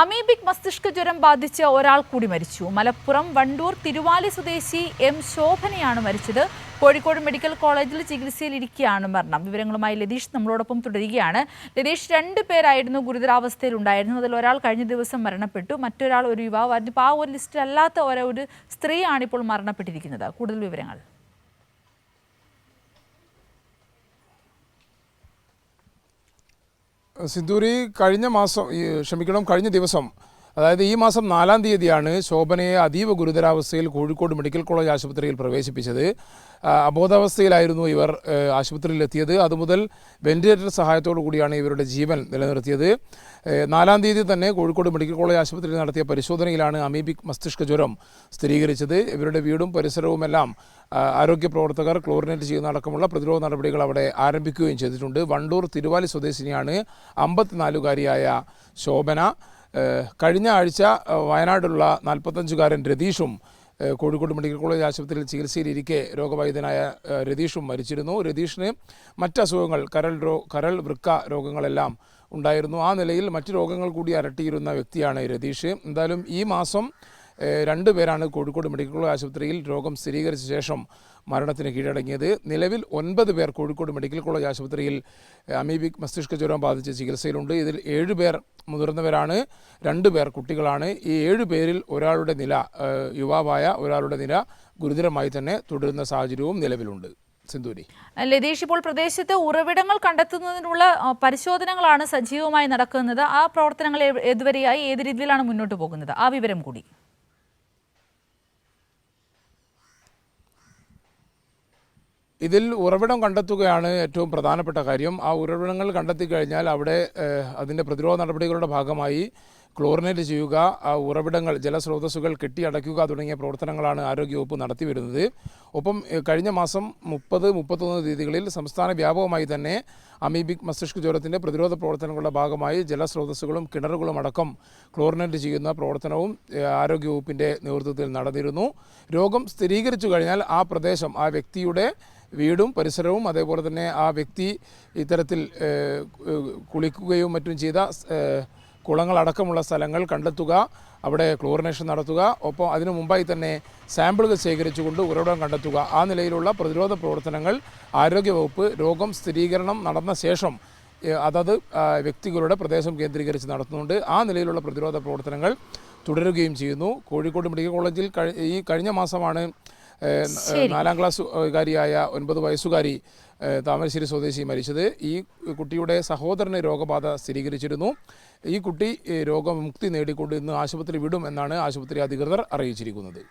Amoebic മസ്തിഷ്ക ജ്വരം ബാധിച്ച് ഒരാൾ കൂടി മരിച്ചു. മലപ്പുറം വണ്ടൂർ തിരുവാലി സ്വദേശി എം ശോഭനയാണ് മരിച്ചത്. കോഴിക്കോട് മെഡിക്കൽ കോളേജിൽ ചികിത്സയിലിരിക്കുകയാണ് മരണം. വിവരങ്ങളുമായി ലതീഷ് നമ്മളോടൊപ്പം തുടരുകയാണ്. ലതീഷ് രണ്ട് പേരായിരുന്നു ഗുരുതരാവസ്ഥയിൽ ഉണ്ടായിരുന്നത്. അതിൽ ഒരാൾ കഴിഞ്ഞ ദിവസം മരണപ്പെട്ടു. മറ്റൊരാൾ ഒരു യുവാവായിരുന്നു ഇപ്പോൾ ആ ഒരു ലിസ്റ്റിലല്ലാത്ത ഒരു സ്ത്രീയാണ് ഇപ്പോൾ മരണപ്പെട്ടിരിക്കുന്നത്. കൂടുതൽ വിവരങ്ങൾ. സിന്ദൂരി കഴിഞ്ഞ മാസം ഈ ക്ഷമിക്കണം കഴിഞ്ഞ ദിവസം അതായത് ഈ മാസം നാലാം തീയതിയാണ് ശോഭനയെ അതീവ ഗുരുതരാവസ്ഥയിൽ കോഴിക്കോട് മെഡിക്കൽ കോളേജ് ആശുപത്രിയിൽ പ്രവേശിപ്പിച്ചത്. അബോധാവസ്ഥയിലായിരുന്നു ഇവർ ആശുപത്രിയിലെത്തിയത്. അതുമുതൽ വെന്റിലേറ്റർ സഹായത്തോടു കൂടിയാണ് ഇവരുടെ ജീവൻ നിലനിർത്തിയത്. നാലാം തീയതി തന്നെ കോഴിക്കോട് മെഡിക്കൽ കോളേജ് ആശുപത്രിയിൽ നടത്തിയ പരിശോധനയിലാണ് അമീബിക് മസ്തിഷ്ക ജ്വരം സ്ഥിരീകരിച്ചത്. ഇവരുടെ വീടും പരിസരവുമെല്ലാം ആരോഗ്യ പ്രവർത്തകർ ക്ലോറിനേറ്റ് ചെയ്യുന്ന അടക്കമുള്ള പ്രതിരോധ നടപടികൾ അവിടെ ആരംഭിക്കുകയും ചെയ്തിട്ടുണ്ട്. വണ്ടൂർ തിരുവാലി സ്വദേശിനിയാണ് അമ്പത്തിനാലുകാരിയായ ശോഭന. കഴിഞ്ഞ ആഴ്ച വയനാടുള്ള നാൽപ്പത്തഞ്ചുകാരൻ രതീഷും കോഴിക്കോട് മെഡിക്കൽ കോളേജ് ആശുപത്രിയിൽ ചികിത്സയിലിരിക്കെ രോഗബാധിതനായ രതീഷും മരിച്ചിരുന്നു. രതീഷിന് മറ്റ് അസുഖങ്ങൾ കരൾ രോ കരൾ വൃക്ക രോഗങ്ങളെല്ലാം ഉണ്ടായിരുന്നു. ആ നിലയിൽ മറ്റ് രോഗങ്ങൾ കൂടി അരട്ടിയിരുന്ന വ്യക്തിയാണ് രതീഷ്. എന്തായാലും ഈ മാസം രണ്ട് പേരാണ് കോഴിക്കോട് മെഡിക്കൽ കോളേജ് ആശുപത്രിയിൽ രോഗം സ്ഥിരീകരിച്ച ശേഷം മരണത്തിന് കീഴടങ്ങിയത്. നിലവിൽ ഒൻപത് പേർ കോഴിക്കോട് മെഡിക്കൽ കോളേജ് ആശുപത്രിയിൽ അമീബിക് മസ്തിഷ്ക ജ്വരം ബാധിച്ച് ചികിത്സയിലുണ്ട്. ഇതിൽ ഏഴ് പേർ മുതിർന്നവരാണ് രണ്ട് പേർ കുട്ടികളാണ്. ഈ ഏഴ് പേരിൽ ഒരാളുടെ നില യുവാവായ ഒരാളുടെ നില ഗുരുതരമായി തന്നെ തുടരുന്ന സാഹചര്യവും നിലവിലുണ്ട്. സിന്ദൂരി ലതീഷ് ഇപ്പോൾ പ്രദേശത്ത് ഉറവിടങ്ങൾ കണ്ടെത്തുന്നതിനുള്ള പരിശോധനകളാണ് സജീവമായി നടക്കുന്നത്. ആ പ്രവർത്തനങ്ങൾ ഏതുവരെയായി? ഏത് രീതിയിലാണ് മുന്നോട്ട് പോകുന്നത്? ആ വിവരം കൂടി. ഇതിൽ ഉറവിടം കണ്ടെത്തുകയാണ് ഏറ്റവും പ്രധാനപ്പെട്ട കാര്യം. ആ ഉറവിടങ്ങൾ കണ്ടെത്തി കഴിഞ്ഞാൽ അവിടെ അതിന്റെ പ്രതിരോധ നടപടികളുടെ ഭാഗമായി ക്ലോറിനേറ്റ് ചെയ്യുക ആ ഉറവിടങ്ങൾ ജലസ്രോതസ്സുകൾ കെട്ടിയടയ്ക്കുക തുടങ്ങിയ പ്രവർത്തനങ്ങളാണ് ആരോഗ്യവകുപ്പ് നടത്തി വരുന്നത്. ഒപ്പം കഴിഞ്ഞ മാസം മുപ്പത് മുപ്പത്തൊന്ന് തീയതികളിൽ സംസ്ഥാന വ്യാപകമായി തന്നെ അമീബിക് മസ്തിഷ്ക ജ്വരത്തിന്റെ പ്രതിരോധ പ്രവർത്തനങ്ങളുടെ ഭാഗമായി ജലസ്രോതസ്സുകളും കിണറുകളും അടക്കം ക്ലോറിനേറ്റ് ചെയ്യുന്ന പ്രവർത്തനവും ആരോഗ്യവകുപ്പിന്റെ നേതൃത്വത്തിൽ നടന്നിരുന്നു. രോഗം സ്ഥിരീകരിച്ചു കഴിഞ്ഞാൽ ആ പ്രദേശം ആ വ്യക്തിയുടെ വീടും പരിസരവും അതേപോലെ തന്നെ ആ വ്യക്തി ഇത്തരത്തിൽ കുളിക്കുകയും മറ്റും ചെയ്ത കുളങ്ങളടക്കമുള്ള സ്ഥലങ്ങൾ കണ്ടെത്തുക അവിടെ ക്ലോറിനേഷൻ നടത്തുക ഒപ്പം അതിനു മുമ്പായി തന്നെ സാമ്പിളുകൾ ശേഖരിച്ചുകൊണ്ട് ഉറവിടം കണ്ടെത്തുക. ആ നിലയിലുള്ള പ്രതിരോധ പ്രവർത്തനങ്ങൾ ആരോഗ്യവകുപ്പ് രോഗം സ്ഥിരീകരണം നടന്ന ശേഷം അതത് വ്യക്തികളുടെ പ്രദേശം കേന്ദ്രീകരിച്ച് നടത്തുന്നുണ്ട്. ആ നിലയിലുള്ള പ്രതിരോധ പ്രവർത്തനങ്ങൾ തുടരുകയും ചെയ്യുന്നു. കോഴിക്കോട് മെഡിക്കൽ കോളേജിൽ ഈ കഴിഞ്ഞ മാസമാണ് നാലാം ക്ലാസ് കാരിയായ ഒൻപത് വയസ്സുകാരി താമരശ്ശേരി സ്വദേശി മരിച്ചത്. ഈ കുട്ടിയുടെ സഹോദരന് രോഗബാധ സ്ഥിരീകരിച്ചിരുന്നു. ഈ കുട്ടി രോഗമുക്തി നേടിക്കൊണ്ട് ഇന്ന് ആശുപത്രി വിടും എന്നാണ് ആശുപത്രി അധികൃതർ അറിയിച്ചിരിക്കുന്നത്.